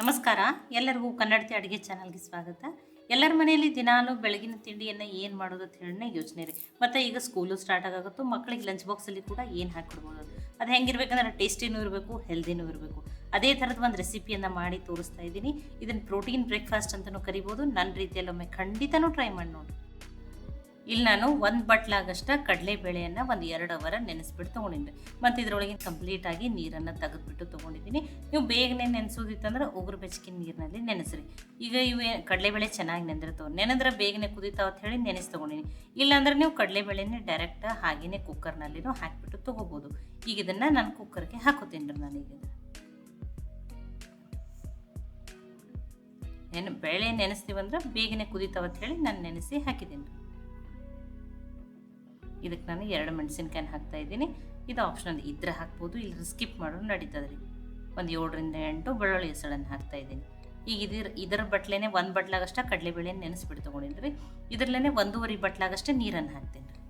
ನಮಸ್ಕಾರ. ಎಲ್ಲರಿಗೂ ಕನ್ನಡತಿ ಅಡುಗೆ ಚಾನಲ್ಗೆ ಸ್ವಾಗತ. ಎಲ್ಲರ ಮನೆಯಲ್ಲಿ ದಿನಾಲು ಬೆಳಗಿನ ತಿಂಡಿಯನ್ನು ಏನು ಮಾಡೋದು ಅಂತ ಹೇಳಿ ಯೋಚನೆ ರೀ. ಮತ್ತು ಈಗ ಸ್ಕೂಲು ಸ್ಟಾರ್ಟ್ ಆಗಾಗುತ್ತೋ ಮಕ್ಕಳಿಗೆ ಲಂಚ್ ಬಾಕ್ಸಲ್ಲಿ ಕೂಡ ಏನು ಹಾಕಿಡ್ಬೋದು ಅದು ಹೆಂಗಿರ್ಬೇಕಂದ್ರೆ ಟೇಸ್ಟಿನೂ ಇರಬೇಕು ಹೆಲ್ದಿನೂ ಇರಬೇಕು. ಅದೇ ಥರದ ಒಂದು ರೆಸಿಪಿಯನ್ನು ಮಾಡಿ ತೋರಿಸ್ತಾ ಇದ್ದೀನಿ. ಇದನ್ನು ಪ್ರೋಟೀನ್ ಬ್ರೇಕ್ಫಾಸ್ಟ್ ಅಂತಲೂ ಕರಿಬೋದು. ನನ್ನ ರೀತಿಯಲ್ಲೊಮ್ಮೆ ಖಂಡಿತನೂ ಟ್ರೈ ಮಾಡಿ ನೋಡಿ. ಇಲ್ಲಿ ನಾನು ಒಂದು ಬಟ್ಲಾಗಷ್ಟ ಕಡಲೆಬೇಳೆಯನ್ನು ಒಂದು ಎರಡು ಅವರ ನೆನೆಸ್ಬಿಟ್ಟು ತೊಗೊಂಡಿದ್ದೆ. ಮತ್ತು ಇದರೊಳಗೆ ಕಂಪ್ಲೀಟಾಗಿ ನೀರನ್ನು ತೆಗೆದುಬಿಟ್ಟು ತೊಗೊಂಡಿದ್ದೀನಿ. ನೀವು ಬೇಗನೆ ನೆನೆಸೋದಿತ್ತಂದ್ರೆ ಉಗುರು ಬೆಚ್ಚಕಿನ ನೀರಿನಲ್ಲಿ ನೆನೆಸ್ರಿ. ಈಗ ಇವು ಕಡಲೆಬೇಳೆ ಚೆನ್ನಾಗಿ ನೆಂದಿರ್ತಾವೆ. ನೆನೆದ್ರೆ ಬೇಗನೆ ಕುದೀತಾವ ಅಂತ ಹೇಳಿ ನೆನೆಸಿ ತೊಗೊಂಡಿನಿ. ಇಲ್ಲಾಂದ್ರೆ ನೀವು ಕಡಲೆಬೇಳೆನೇ ಡೈರೆಕ್ಟ್ ಹಾಗೇನೆ ಕುಕ್ಕರ್ನಲ್ಲಿನೂ ಹಾಕಿಬಿಟ್ಟು ತೊಗೋಬೋದು. ಈಗ ಇದನ್ನು ನಾನು ಕುಕ್ಕರ್ಗೆ ಹಾಕೋತೀನಿ ರೀ ನಾನೀಗ. ಏನು ಬೇಳೆ ನೆನೆಸ್ತೀವಂದ್ರೆ ಬೇಗನೆ ಕುದೀತಾವ ಅಂತ ಹೇಳಿ ನಾನು ನೆನೆಸಿ ಹಾಕಿದ್ದೀನಿ ಇದಕ್ಕೆ ನಾನು ಎರಡು ಮೆಣಸಿನ್ಕಾಯಿನ ಹಾಕ್ತಾ ಇದ್ದೀನಿ. ಇದು ಆಪ್ಷನಲ್ ಇದ್ರೆ ಹಾಕ್ಬೋದು ಇಲ್ಲ ಸ್ಕಿಪ್ ಮಾಡೋದು ನಡೀತದೆ ರೀ. ಒಂದು ಏಳರಿಂದ ಎಂಟು ಬೆಳ್ಳುಳ್ಳಿ ಹೆಸಳನ್ನು ಹಾಕ್ತಾ ಇದ್ದೀನಿ. ಈಗ ಇದ್ರ, ಇದರ ಬಟ್ಲೇ ಒಂದು ಬಟ್ಲಾಗಷ್ಟ ಕಡಲೆಬೇಳೆ ನೆನೆಸ್ಬಿಟ್ಟು ತೊಗೊಂಡಿನಿ ರೀ. ಇದರಲ್ಲೇ ಒಂದೂವರೆ ಬಟ್ಲಾಗಷ್ಟೇ ನೀರನ್ನು ಹಾಕ್ತೀನಿ ರೀ.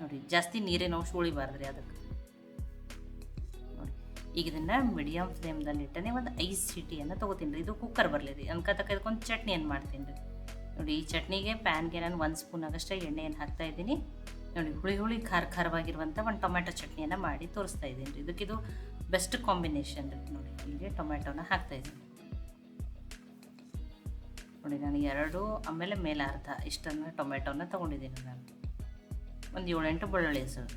ನೋಡಿ, ಜಾಸ್ತಿ ನೀರಿನ ಅಂಶ ಉಳಿಬಾರ್ದು ರೀ ಅದಕ್ಕೆ. ನೋಡಿ, ಈಗ ಇದನ್ನು ಮೀಡಿಯಮ್ ಫ್ಲೇಮ್ದಲ್ಲಿ ಇಟ್ಟನೆ ಒಂದು ಐದು ಸಿಟಿಯನ್ನು ತೊಗೋತೀನಿ ರೀ. ಇದು ಕುಕ್ಕರ್ ಬರಲಿ ರೀ. ಅನ್ಕ ಇದಕ್ಕೊಂದು ಚಟ್ನಿಯನ್ನು ಮಾಡ್ತೀನಿ ರೀ. ನೋಡಿ, ಈ ಚಟ್ನಿಗೆ ಪ್ಯಾನ್ಗೆ ನಾನು ಒಂದು ಸ್ಪೂನ್ ಆಗಷ್ಟೇ ಎಣ್ಣೆಯನ್ನು ಹಾಕ್ತಾ ಇದ್ದೀನಿ. ನೋಡಿ, ಹುಳಿ ಹುಳಿ ಖಾರ ಖಾರವಾಗಿರುವಂಥ ಒಂದು ಟೊಮೆಟೊ ಚಟ್ನಿಯನ್ನು ಮಾಡಿ ತೋರಿಸ್ತಾ ಇದ್ದೀನಿ ರೀ. ಇದಕ್ಕಿದು ಬೆಸ್ಟ್ ಕಾಂಬಿನೇಷನ್ ರೀ. ನೋಡಿ ಇಲ್ಲಿ ಟೊಮೆಟೊನ ಹಾಕ್ತಾ ಇದ್ದೀನಿ. ನೋಡಿ, ನಾನು ಎರಡು, ಆಮೇಲೆ ಮೇಲೆ ಅರ್ಧ ಇಷ್ಟನ್ನು ಟೊಮೆಟೊನ ತೊಗೊಂಡಿದ್ದೀನಿ ನಾನು. ಒಂದು ಏಳೆಂಟು ಬೆಳ್ಳುಳ್ಳಿ ಹೆಸರು.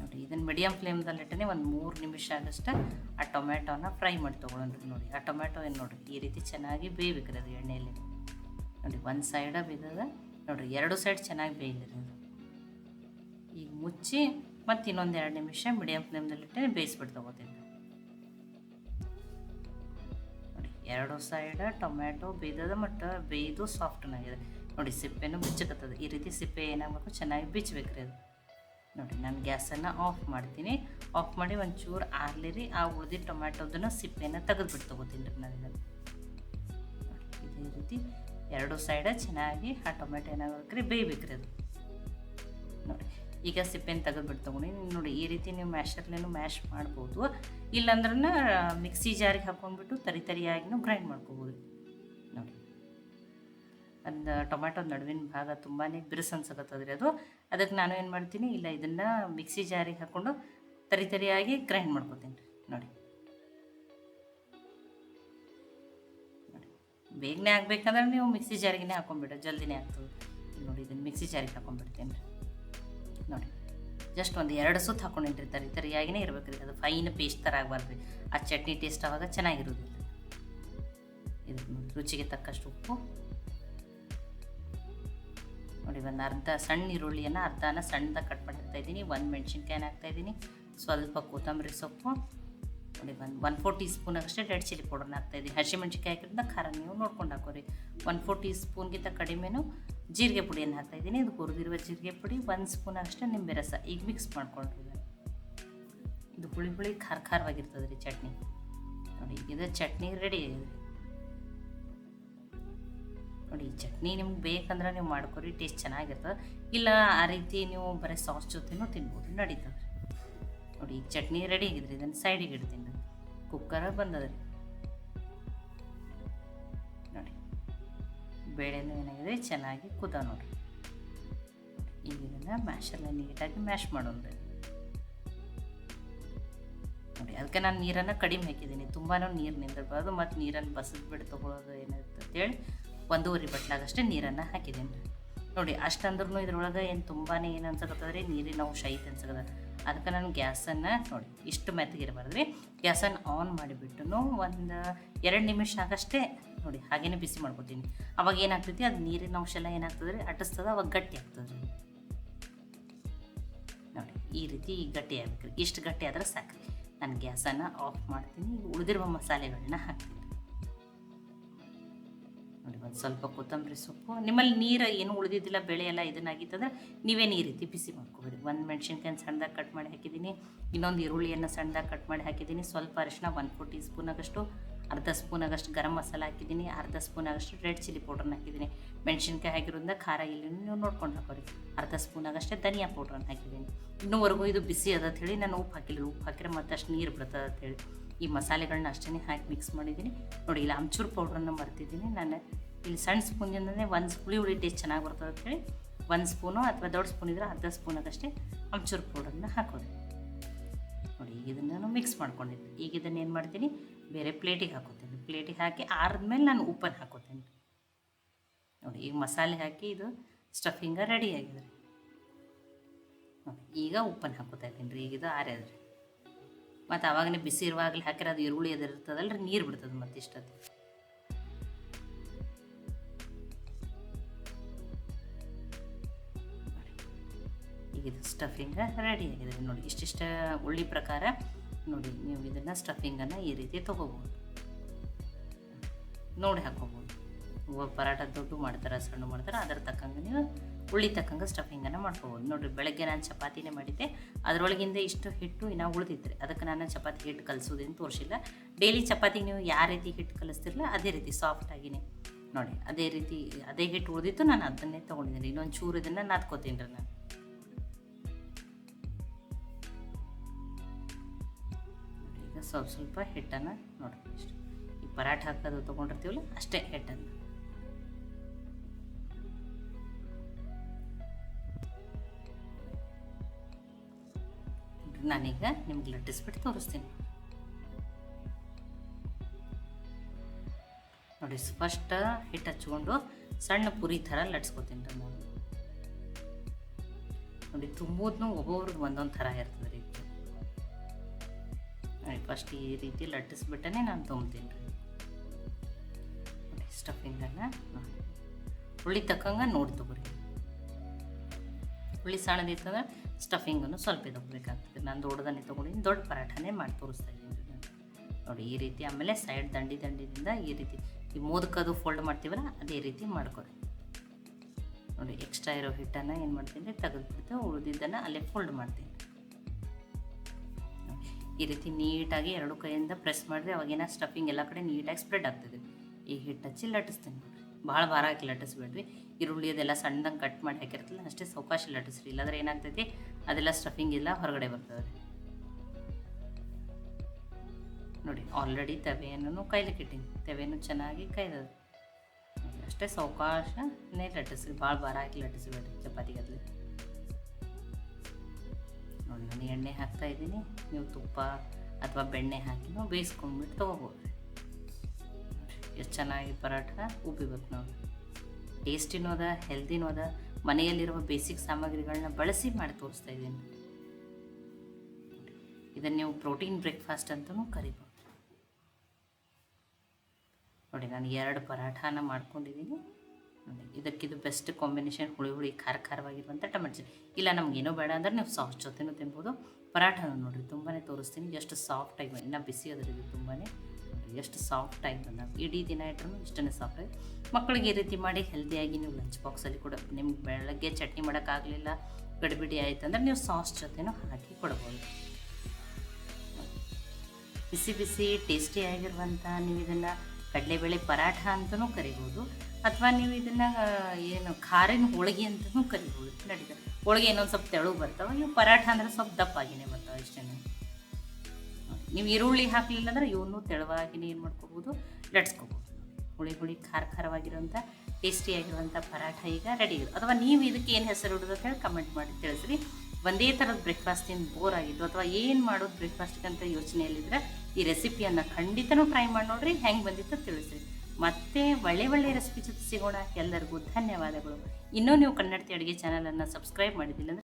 ನೋಡಿ, ಇದನ್ನು ಮೀಡಿಯಮ್ ಫ್ಲೇಮ್ದಲ್ಲಿ ಇಟ್ಟನೆ ಒಂದು ಮೂರು ನಿಮಿಷ ಆದಷ್ಟೇ ಆ ಟೊಮೆಟೊನ ಫ್ರೈ ಮಾಡಿ ತೊಗೊಳನ್ರಿ ನೋಡಿ, ಆ ಟೊಮೆಟೊ ಏನು ನೋಡಿರಿ, ಈ ರೀತಿ ಚೆನ್ನಾಗಿ ಬೇಯ್ಬೇಕ್ರಿ ಅದು ಎಣ್ಣೆಯಲ್ಲಿ. ನೋಡಿ, ಒಂದು ಸೈಡ ಬಿದ್ದದ. ನೋಡಿರಿ, ಎರಡು ಸೈಡ್ ಚೆನ್ನಾಗಿ ಬೇಯಲಿರಿ ಈಗ ಮುಚ್ಚಿ ಮತ್ತು ಇನ್ನೊಂದು ಎರಡು ನಿಮಿಷ ಮೀಡಿಯಮ್ ಫ್ಲೇಮ್ದಲ್ಲಿಟ್ಟೆ ಬೇಯಿಸ್ಬಿಟ್ಟು ತೊಗೋತೀನಿ. ನೋಡಿ, ಎರಡು ಸೈಡ ಟೊಮ್ಯಾಟೊ ಬೇಯ್ದದ ಮಟ್ಟ ಬೇಯ್ದು ಸಾಫ್ಟ್ನಾಗಿದೆ ನೋಡಿ, ಸಿಪ್ಪೆನೂ ಬಿಚ್ಚಕತ್ತದ ಈ ರೀತಿ ಸಿಪ್ಪೆ ಏನಾಗಬೇಕು? ಚೆನ್ನಾಗಿ ಬಿಚ್ಚಬೇಕ್ರಿ ಅದು. ನೋಡಿ, ನಾನು ಗ್ಯಾಸನ್ನು ಆಫ್ ಮಾಡ್ತೀನಿ. ಆಫ್ ಮಾಡಿ ಒಂಚೂರು ಆರ್ಲಿರಿ, ಆ ಉಳಿದಿ ಟೊಮ್ಯಾಟೊದನ್ನು ಸಿಪ್ಪೆನ ತೆಗೆದ್ಬಿಟ್ಟು ತೊಗೋತೀನಿ ರೀ ನಾನು ಇದೇ ರೀತಿ ಎರಡು ಸೈಡ ಚೆನ್ನಾಗಿ ಆ ಟೊಮೆಟೊ ಏನಾಗಬೇಕ್ರಿ ಬೇಯ್ಬೇಕ್ರಿ ಅದು. ನೋಡಿ, ಈಗ ಸಿಪ್ಪೆನ ತೆಗೆದ್ಬಿಟ್ಟು ತೊಗೊಂಡು ನೋಡಿ, ಈ ರೀತಿ ನೀವು ಮ್ಯಾಶರ್ಲೇನು ಮ್ಯಾಶ್ ಮಾಡ್ಬೋದು. ಇಲ್ಲಾಂದ್ರೆ ಮಿಕ್ಸಿ ಜಾರಿಗೆ ಹಾಕೊಂಡ್ಬಿಟ್ಟು ತರಿ ತರಿಯಾಗಿನೂ ಗ್ರೈಂಡ್ ಮಾಡ್ಕೋಬೋದು. ನೋಡಿ ಅದು ಟೊಮ್ಯಾಟೊ ನಡುವಿನ ಭಾಗ ತುಂಬಾ ಬಿರುಸು ಅನ್ಸಕತ್ತದ್ರಿ ಅದು. ಅದಕ್ಕೆ ನಾನು ಏನು ಮಾಡ್ತೀನಿ ಇಲ್ಲ ಇದನ್ನು ಮಿಕ್ಸಿ ಜಾರಿಗೆ ಹಾಕ್ಕೊಂಡು ತರಿ ತರಿಯಾಗಿ ಗ್ರೈಂಡ್ ಮಾಡ್ಕೋತೀನಿ. ನೋಡಿ ಬೇಗನೆ ಆಗ್ಬೇಕಂದ್ರೆ ನೀವು ಮಿಕ್ಸಿ ಜಾರಿಗೆನೇ ಹಾಕೊಂಡ್ಬಿಡು, ಜಲ್ದಿನೇ ಆಗ್ತದೆ. ನೋಡಿ, ಇದನ್ನು ಮಿಕ್ಸಿ ಜಾರಿಗೆ ಹಾಕೊಂಡ್ಬಿಡ್ತೀನಿ. ರೀ ನೋಡಿ ಜಸ್ಟ್ ಒಂದು ಎರಡು ಸುತ್ತು ಹಾಕೊಂಡು ರೀ ತರಿ ತರಿಯಾಗಿನೇ ಇರ್ಬೇಕು ರೀ. ಅದು ಫೈನ್ ಪೇಸ್ಟ್ ಥರ ಆಗಬಾರ್ದು ಆ ಚಟ್ನಿ ಟೇಸ್ಟ್ ಆವಾಗ ಚೆನ್ನಾಗಿರೋದಿಲ್ಲ ಇದು ರುಚಿಗೆ ತಕ್ಕಷ್ಟು ಉಪ್ಪು. ನೋಡಿ, ಒಂದು ಅರ್ಧ ಸಣ್ಣ ಈರುಳ್ಳಿಯನ್ನು ಅರ್ಧನ ಸಣ್ಣದಾಗ ಕಟ್ ಮಾಡಿರ್ತಾ ಇದ್ದೀನಿ. ಒಂದು ಮೆಣಸಿನ್ಕಾಯಿನ ಹಾಕ್ತಾ ಇದ್ದೀನಿ. ಸ್ವಲ್ಪ ಕೊತ್ತಂಬರಿ ಸೊಪ್ಪು. ನೋಡಿ ಒಂದು ಒನ್ ಫೋರ್ ಟೀ ಸ್ಪೂನ್ ಅಷ್ಟೇ ರೆಡ್ ಚಿಲ್ಲಿ ಪೌಡರ್ನ ಹಾಕ್ತಾ ಹಸಿಮೆಣ್ಸಿಕಾಯಿ ಹಾಕಿದ್ರಿಂದ ಖಾರ ನೀವು ನೋಡ್ಕೊಂಡು ಹಾಕೋರಿ. ಒನ್ ಫೋರ್ ಟೀ ಸ್ಪೂನ್ಗಿಂತ ಕಡಿಮೆನೂ ಜೀರಿಗೆ ಪುಡಿಯನ್ನು ಹಾಕ್ತಾ ಇದ್ದೀನಿ. ಇದು ಹುರಿದಿರುವ ಜೀರಿಗೆ ಪುಡಿ, ಒಂದು ಸ್ಪೂನ್ ಅಷ್ಟೇ ನಿಂಬೆ ರಸ ಈಗ ಮಿಕ್ಸ್ ಮಾಡ್ಕೊಂಡ್ರಿ. ಇದು ಹುಳಿ ಹುಳಿ ಖಾರ ಖಾರವಾಗಿರ್ತದೆ ರೀ ಚಟ್ನಿ. ನೋಡಿ ಇದು ಚಟ್ನಿ ರೆಡಿ ನೋಡಿ, ಈ ಚಟ್ನಿ ನಿಮ್ಗೆ ಬೇಕಂದ್ರೆ ನೀವು ಮಾಡ್ಕೊರಿ ಟೇಸ್ಟ್ ಚೆನ್ನಾಗಿರ್ತದೆ. ಇಲ್ಲ ಆ ರೀತಿ ನೀವು ಬರೀ ಸಾಸ್ ಜೊತೆನೂ ತಿನ್ಬೋದು ನಡೀತದೆ ನೋಡಿ ಈಗ ಚಟ್ನಿ ರೆಡಿ ಆಗಿದ್ರಿ ಇದನ್ನು ಸೈಡಿಗೆ ಇಡ್ತೀನಿ ಕುಕ್ಕರ ಬಂದದ್ರಿ. ನೋಡಿ, ಬೇಳೆನೂ ಏನಾಗಿದೆ? ಚೆನ್ನಾಗಿ ಕುದ ನೋಡಿ. ಈಗ ಇದನ್ನು ಮ್ಯಾಶಲ್ಲ ನೀಟಾಗಿ ಮ್ಯಾಶ್ ಮಾಡೋಣ ನೋಡಿ, ಅದಕ್ಕೆ ನಾನು ನೀರನ್ನು ಕಡಿಮೆ ಹಾಕಿದ್ದೀನಿ. ತುಂಬಾ ನೀರು ನಿಂದಿರಬಾರ್ದು, ಮತ್ತು ನೀರನ್ನು ಬಸಿದ್ಬಿಟ್ಟು ತೊಗೊಳೋದು ಏನಿರುತ್ತೆ ಅಂತೇಳಿ ಒಂದೂವರೆ ಬಟ್ಲಾಗಷ್ಟೇ ನೀರನ್ನು ಹಾಕಿದ್ದೀನಿ. ನೋಡಿ ಅಷ್ಟಂದ್ರೂ ಇದ್ರೊಳಗೆ ಏನು ತುಂಬಾ ಏನು ಅನ್ಸಕತ್ತದ್ರಿ? ನೀರಿನ ಅಂಶ ಐತೆ ಅನ್ಸಕದ ಅದಕ್ಕೆ ನಾನು ಗ್ಯಾಸನ್ನು ನೋಡಿ, ಇಷ್ಟು ಮೆತ್ತಗಿರಬಾರ್ದು ರೀ ಗ್ಯಾಸನ್ನು ಆನ್ ಮಾಡಿಬಿಟ್ಟು ಒಂದು ಎರಡು ನಿಮಿಷ ಆಗಷ್ಟೇ ನೋಡಿ, ಹಾಗೇನೆ ಬಿಸಿ ಮಾಡ್ಕೊತೀನಿ. ಅವಾಗ ಏನಾಗ್ತೈತಿ, ಅದು ನೀರಿನ ಅಂಶ ಎಲ್ಲ ಏನಾಗ್ತದೆ ರೀ ಅಟಿಸ್ತದ, ಅವಾಗ ಗಟ್ಟಿ ಆಗ್ತದೆ. ರೀ ನೋಡಿ, ಈ ರೀತಿ ಗಟ್ಟಿ ಆಗ್ಬೇಕು. ಇಷ್ಟು ಗಟ್ಟಿ ಆದ್ರೆ ಸಾಕು. ನಾನು ಗ್ಯಾಸನ್ನು ಆಫ್ ಮಾಡ್ತೀನಿ. ಉಳಿದಿರುವ ಮಸಾಲೆಗಳನ್ನ ಹಾಕ್ತೀನಿ. ನೋಡಿ, ಒಂದು ಸ್ವಲ್ಪ ಕೊತ್ತಂಬರಿ ಸೊಪ್ಪು. ನಿಮ್ಮಲ್ಲಿ ನೀರು ಏನು ಉಳಿದಿದ್ದಿಲ್ಲ, ಬೆಳೆ ಎಲ್ಲ ಇದನ್ನಾಗಿತ್ತಂದ್ರೆ ನೀವೇ ನೀರು ರೀತಿ ಬಿಸಿ ಮಾಡ್ಕೊಬೇಡಿ. ಒಂದು ಮೆಣಸಿನ್ಕಾಯಿ ಸಣ್ಣದಾಗಿ ಕಟ್ ಮಾಡಿ ಹಾಕಿದ್ದೀನಿ. ಇನ್ನೊಂದು ಈರುಳ್ಳಿಯನ್ನು ಸಣ್ಣದಾಗಿ ಕಟ್ ಮಾಡಿ ಹಾಕಿದ್ದೀನಿ. ಸ್ವಲ್ಪ ಅರಿಶಿನ ಒಂದು ಫೋರ್ ಟೀ ಸ್ಪೂನ್ ಆಗಷ್ಟು ಅರ್ಧ ಸ್ಪೂನ್ ಆಗಷ್ಟು ಗರಂ ಮಸಾಲ ಹಾಕಿದ್ದೀನಿ. ಅರ್ಧ ಸ್ಪೂನ್ ಆಗಷ್ಟು ರೆಡ್ ಚಿಲ್ಲಿ ಪೌಡ್ರನ್ನ ಹಾಕಿದ್ದೀನಿ. ಮೆಣಸಿನ್ಕಾಯಿ ಹಾಕಿರೋದ್ರಿಂದ ಖಾರ ಇಲ್ಲಿ ನೀವು ನೋಡ್ಕೊಂಡು ಹಾಕೋರಿ. ಅರ್ಧ ಸ್ಪೂನ್ ಆಗಷ್ಟೇ ಧನಿಯಾ ಪೌಡ್ರನ್ನ ಹಾಕಿದ್ದೀನಿ. ಇನ್ನೂವರೆಗೂ ಇದು ಬಿಸಿ ಅದ ಅಂತ ಹೇಳಿ ನಾನು ಉಪ್ಪು ಹಾಕಿಲ್ಲ. ಉಪ್ಪು ಹಾಕಿದ್ರೆ ಮತ್ತಷ್ಟು ನೀರು ಬರ್ತದೆ ಹೇಳಿ. ಈ ಮಸಾಲೆಗಳನ್ನ ಅಷ್ಟೇ ಹಾಕಿ ಮಿಕ್ಸ್ ಮಾಡಿದ್ದೀನಿ. ನೋಡಿ, ಇಲ್ಲಿ ಆಮ್ಚೂರು ಪೌಡ್ರನ್ನು ಮರ್ತಿದ್ದೀನಿ ನಾನು ಇಲ್ಲಿ ಸಣ್ಣ ಸ್ಪೂನಿಂದನೇ ಒಂದು ಹುಳಿ ಹುಳಿ ಟೇಸ್ಟ್ ಚೆನ್ನಾಗಿ ಬರ್ತದೆ ಅಂತೇಳಿ ಒಂದು ಸ್ಪೂನು ಅಥವಾ ದೊಡ್ಡ ಸ್ಪೂನ್ ಇದ್ರೆ ಅರ್ಧ ಸ್ಪೂನಾಗಷ್ಟೇ ಆಮ್ಚೂರು ಪೌಡ್ರನ್ನ ಹಾಕೋದು. ನೋಡಿ, ಈಗ ಇದನ್ನು ನಾನು ಮಿಕ್ಸ್ ಮಾಡ್ಕೊಂಡಿದ್ದೆ. ಈಗ ಇದನ್ನು ಏನು ಮಾಡ್ತೀನಿ? ಬೇರೆ ಪ್ಲೇಟಿಗೆ ಹಾಕೋತೀನಿ. ಪ್ಲೇಟಿಗೆ ಹಾಕಿ ಆರಿದ್ಮೇಲೆ ನಾನು ಉಪ್ಪನ್ನು ಹಾಕೋತೀನಿ. ನೋಡಿ, ಈಗ ಮಸಾಲೆ ಹಾಕಿ ಇದು ಸ್ಟಫಿಂಗ ರೆಡಿ ಆಗಿದೆ. ನೋಡಿ, ಈಗ ಉಪ್ಪನ್ನು ಹಾಕೋತಾ ಇದ್ದೀನಿ ರೀ. ಈಗ ಇದು ಆರ್ಯದ್ರಿ. ಮತ್ತು ಆವಾಗಲೇ ಬಿಸಿ ಇರುವಾಗಲೇ ಹಾಕಿರ ಅದು ಈರುಳ್ಳಿ ಅದು ಇರ್ತದಲ್ಲ ರೀ ನೀರು ಬಿಡ್ತದೆ ಮತ್ತೆ ಇಷ್ಟೊತ್ತು. ಈಗ ಇದು ಸ್ಟಫಿಂಗ ರೆಡಿ ಆಗಿದೆ. ನೋಡಿ, ಇಷ್ಟಿಷ್ಟ ಉಳ್ಳಿ ಪ್ರಕಾರ, ನೋಡಿ, ನೀವು ಇದನ್ನು ಸ್ಟಫಿಂಗನ್ನು ಈ ರೀತಿ ತೊಗೋಬೋದು. ನೋಡಿ ಹಾಕೋಬೋದು. ಪರಾಟ ದೊಡ್ಡ ಮಾಡ್ತಾರೆ, ಸಣ್ಣ ಮಾಡ್ತಾರೆ, ಅದರ ತಕ್ಕಂಗೆ ನೀವು ಉಳ್ಳಿ ತಕ್ಕಂಗೆ ಸ್ಟಫಿಂಗನ್ನು ಮಾಡ್ಕೋಬೋದು. ನೋಡಿರಿ, ಬೆಳಗ್ಗೆ ನಾನು ಚಪಾತಿನೇ ಮಾಡಿದ್ದೆ. ಅದರೊಳಗಿಂದ ಇಷ್ಟು ಹಿಟ್ಟು ಇನ್ನೂ ಉಳಿದಿದ್ದರೆ ಅದಕ್ಕೆ ನಾನು ಚಪಾತಿ ಹಿಟ್ಟು ಕಲಿಸೋದೇನು ತೋರಿಸಿಲ್ಲ. ಡೈಲಿ ಚಪಾತಿಗೆ ನೀವು ಯಾವ ರೀತಿ ಹಿಟ್ಟು ಕಲಿಸ್ತಿರಲ್ಲ ಅದೇ ರೀತಿ ಸಾಫ್ಟಾಗಿನೇ ನೋಡಿ, ಅದೇ ರೀತಿ ಅದೇ ಹಿಟ್ಟು ಉಳಿದಿತ್ತು, ನಾನು ಅದನ್ನೇ ತೊಗೊಂಡಿದ್ದೀನಿ. ಇನ್ನೊಂದು ಚೂರು ಇದನ್ನು ನಾದ್ಕೋತೀನಿ ರೀ ನಾನು. ಈಗ ಸ್ವಲ್ಪ ಸ್ವಲ್ಪ ಹಿಟ್ಟನ್ನು ನೋಡಿ ಇಷ್ಟು. ಈ ಪರಾಠ ಹಾಕೋದು ತೊಗೊಂಡಿರ್ತೀವಲ್ಲ, ಅಷ್ಟೇ ಹಿಟ್ಟನ್ನು. ನಾನೀಗ ನಿಮ್ಗೆ ಲಟ್ಟಿಸ್ಬಿಟ್ಟು ತೋರಿಸ್ತೀನಿ. ನೋಡಿ ಫಸ್ಟ್ ಹಿಟ್ಟು ಹಚ್ಕೊಂಡು ಸಣ್ಣ ಪುರಿ ಥರ ಲಟ್ಸ್ಕೊತೀನಿ ರೀ ನೋಡಿ ತುಂಬೋದನ್ನು ಒಬ್ಬೊಬ್ರದ್ದು ಒಂದೊಂದು ಥರ ಇರ್ತದೆ ರೀ ನೋಡಿ ಫಸ್ಟ್ ಈ ರೀತಿ ಲಟ್ಟಿಸ್ಬಿಟ್ಟನೆ ನಾನು ತುಂಬ್ತೀನಿ ರೀ. ನೋಡಿ ಸ್ಟಫಿಂಗನ್ನು ಹುಳಿ ತಕ್ಕಂಗೆ ನೋಡಿ ತಗೋರಿ ಹುಳಿ ಸಣ್ಣದಿತ್ತಂದ್ರೆ ಸ್ಟಫಿಂಗನ್ನು ಸ್ವಲ್ಪ ತೊಗೋಬೇಕಾಗ್ತದೆ ನಾನು ದೊಡ್ಡದನ್ನೇ ತೊಗೊಂಡಿದ್ದೀನಿ ದೊಡ್ಡ ಪರಾಠನೇ ಮಾಡಿ ತೋರಿಸ್ತಾ ಇದ್ದೀನಿ ನೋಡಿ, ಈ ರೀತಿ ಆಮೇಲೆ ಸೈಡ್ ದಂಡಿ ದಂಡಿದಿಂದ ಈ ರೀತಿ ಈ ಮೋದಕದು ಫೋಲ್ಡ್ ಮಾಡ್ತೀವಲ್ಲ, ಅದೇ ರೀತಿ ಮಾಡ್ಕೊರಿ. ನೋಡಿ ಎಕ್ಸ್ಟ್ರಾ ಇರೋ ಹಿಟ್ಟನ್ನು ಏನು ಮಾಡ್ತೀನಿ ತೆಗೆದುಬಿಡ್ತು ಉಳಿದಿದ್ದನ್ನು ಅಲ್ಲೇ ಫೋಲ್ಡ್ ಮಾಡ್ತೀನಿ. ಈ ರೀತಿ ನೀಟಾಗಿ ಎರಡು ಕೈಯಿಂದ ಪ್ರೆಸ್ ಮಾಡಿದ್ರೆ ಅವಾಗೇನ ಸ್ಟಫಿಂಗ್ ಎಲ್ಲ ಕಡೆ ನೀಟಾಗಿ ಸ್ಪ್ರೆಡ್ ಆಗ್ತದೆ. ಈ ಹಿಟ್ಟು ಹಚ್ಚಿ ಲಟ್ಟಿಸ್ತೀನಿ. ಭಾಳ ಭಾರ ಹಾಕಿ ಲಟ್ಟಿಸ್ಬೇಡ್ರಿ. ಈರುಳ್ಳಿ ಅದೆಲ್ಲ ಸಣ್ಣದಂಗೆ ಕಟ್ ಮಾಡಿ ಹಾಕಿರ್ತಲ್ಲ ಅಷ್ಟೇ ಸಾವಕಾಶ ಲಟ್ಟಿಸ್ರಿ. ಇಲ್ಲಾದ್ರೆ ಏನಾಗ್ತೈತಿ? ಅದೆಲ್ಲ ಸ್ಟಫಿಂಗ್ ಎಲ್ಲ ಹೊರಗಡೆ ಬರ್ತದೆ ನೋಡಿ ಆಲ್ರೆಡಿ ತವೆಯನ್ನು ಕೈಲಿಕ್ಕೆ ಇಟ್ಟೀನಿ. ತವೆಯನ್ನು ಚೆನ್ನಾಗಿ ಕೈದದು. ಅಷ್ಟೇ ಸಾವಕಾಶನೇ ಲಟ್ಟಿಸ್ರಿ. ಭಾಳ ಭಾರ ಹಾಕಿ ಲಟ್ಟಿಸ್ಬೇಡ್ರಿ ಅದು ನೋಡಿ, ನಾನು ಎಣ್ಣೆ ಹಾಕ್ತಾ ಇದ್ದೀನಿ. ನೀವು ತುಪ್ಪ ಅಥವಾ ಬೆಣ್ಣೆ ಹಾಕಿನೂ ಬೇಯಿಸ್ಕೊಂಡ್ಬಿಟ್ಟು ತೊಗೋಬೋದು ಎಷ್ಟು ಚೆನ್ನಾಗಿ ಪರಾಠ ಉಬ್ಬಿಬೇಕು ನಾವು ಟೇಸ್ಟಿನೂ ಅದ ಹೆಲ್ದಿನೂ ಅದ, ಮನೆಯಲ್ಲಿರುವ ಬೇಸಿಕ್ ಸಾಮಗ್ರಿಗಳನ್ನ ಬಳಸಿ ಮಾಡಿ ತೋರಿಸ್ತಾ ಇದ್ದೀನಿ. ಇದನ್ನು ನೀವು ಪ್ರೋಟೀನ್ ಬ್ರೇಕ್ಫಾಸ್ಟ್ ಅಂತಲೂ ಕರಿಬೋದು. ನೋಡಿ, ನಾನು ಎರಡು ಪರಾಠಾನ ಮಾಡ್ಕೊಂಡಿದ್ದೀನಿ. ಇದಕ್ಕಿದು ಬೆಸ್ಟ್ ಕಾಂಬಿನೇಷನ್ ಹುಳಿ ಹುಳಿ, ಖಾರ ಖಾರವಾಗಿರುವಂಥ ಟೊಮೆಟೊ ಇಲ್ಲ, ನಮಗೇನೋ ಬೇಡ ಅಂದ್ರೆ ನೀವು ಸಾಸ್ ಜೊತೆನೂ ತಿನ್ಬೋದು. ಪರಾಠನೂ ನೋಡಿರಿ ತುಂಬಾ ತೋರಿಸ್ತೀನಿ. ಎಷ್ಟು ಸಾಫ್ಟಾಗಿ ಇನ್ನೂ ಬಿಸಿ ಅದ್ರ ಇದು ತುಂಬಾ ಎಷ್ಟು ಟೈಪ್ ನಾವು ಇಡೀ ದಿನ ಇಟ್ಟರು ಸಾಫ್ಟ್ ಆಯಿತು. ಮಕ್ಕಳಿಗೆ ಈ ರೀತಿ ಮಾಡಿ ಹೆಲ್ದಿಯಾಗಿ ನೀವು ಲಂಚ್ ಬಾಕ್ಸಲ್ಲಿ ಕೂಡ ನಿಮ್ಗೆ ಬೆಳಗ್ಗೆ ಚಟ್ನಿ ಮಾಡೋಕ್ಕಾಗಲಿಲ್ಲ ಗಡಿಬಿಡಿ ಆಯಿತು ಅಂದರೆ ನೀವು ಸಾಸ್ ಜೊತೆನೂ ಹಾಕಿ ಕೊಡ್ಬೋದು. ಬಿಸಿ ಬಿಸಿ ಟೇಸ್ಟಿಯಾಗಿರುವಂಥ ನೀವು ಇದನ್ನು ಕಡಲೆಬೇಳೆ ಪರಾಠ ಅಂತಲೂ ಕರಿಬೋದು, ಅಥವಾ ನೀವು ಇದನ್ನು ಏನು ಖಾರಿನ ಹೋಳಿಗೆ ಅಂತಲೂ ಕರಿಬೋದು. ನಡೀತದೆ ಹೋಳಿಗೆ ಇನ್ನೊಂದು ಸ್ವಲ್ಪ ತೆಳು ಬರ್ತಾವೆ ನೀವು ಪರಾಠ ಅಂದರೆ ಸ್ವಲ್ಪ ದಪ್ಪಾಗಿನೇ ಬರ್ತಾವೆ ಇಷ್ಟೇ ನೀವು ಈರುಳ್ಳಿ ಹಾಕಲಿಲ್ಲ ಅಂದ್ರೆ ಇವನ್ನೂ ತೆಳುವಾಗಿನೇ ಏನು ಮಾಡ್ಕೋಬೋದು? ಲಟ್ಸ್ಕೋಬೋದು ಹುಳಿ ಹುಳಿ ಖಾರ ಖಾರವಾಗಿರುವಂಥ ಟೇಸ್ಟಿಯಾಗಿರುವಂಥ ಪರಾಠ ಈಗ ರೆಡಿ ಇದೆ ಅಥವಾ ನೀವು ಇದಕ್ಕೆ ಏನು ಹೆಸರು ಇಡೋದು ಅಂತ ಹೇಳಿ ಕಮೆಂಟ್ ಮಾಡಿ ತಿಳಿಸ್ರಿ. ಒಂದೇ ಥರದ ಬ್ರೇಕ್ಫಾಸ್ಟ್ ಏನು ಬೋರ್ ಆಗಿದ್ದು ಅಥವಾ ಏನು ಮಾಡೋದು ಬ್ರೇಕ್ಫಾಸ್ಟ್ಗೆ ಅಂತ ಯೋಚನೆಯಲ್ಲಿದ್ದರೆ ಈ ರೆಸಿಪಿಯನ್ನು ಖಂಡಿತನೂ ಟ್ರೈ ಮಾಡಿ ನೋಡ್ರಿ, ಹೆಂಗೆ ಬಂದಿತ್ತು ತಿಳಿಸ್ರಿ. ಮತ್ತೆ ಒಳ್ಳೆ ಒಳ್ಳೆ ರೆಸಿಪಿ ಜೊತೆ ಸಿಗೋಣ. ಎಲ್ಲರಿಗೂ ಧನ್ಯವಾದಗಳು. ಇನ್ನೂ ನೀವು ಕನ್ನಡತಿ ಅಡುಗೆ ಚಾನಲನ್ನು ಸಬ್ಸ್ಕ್ರೈಬ್ ಮಾಡಿದ್ದಿಲ್ಲ ಅಂದ್ರೆ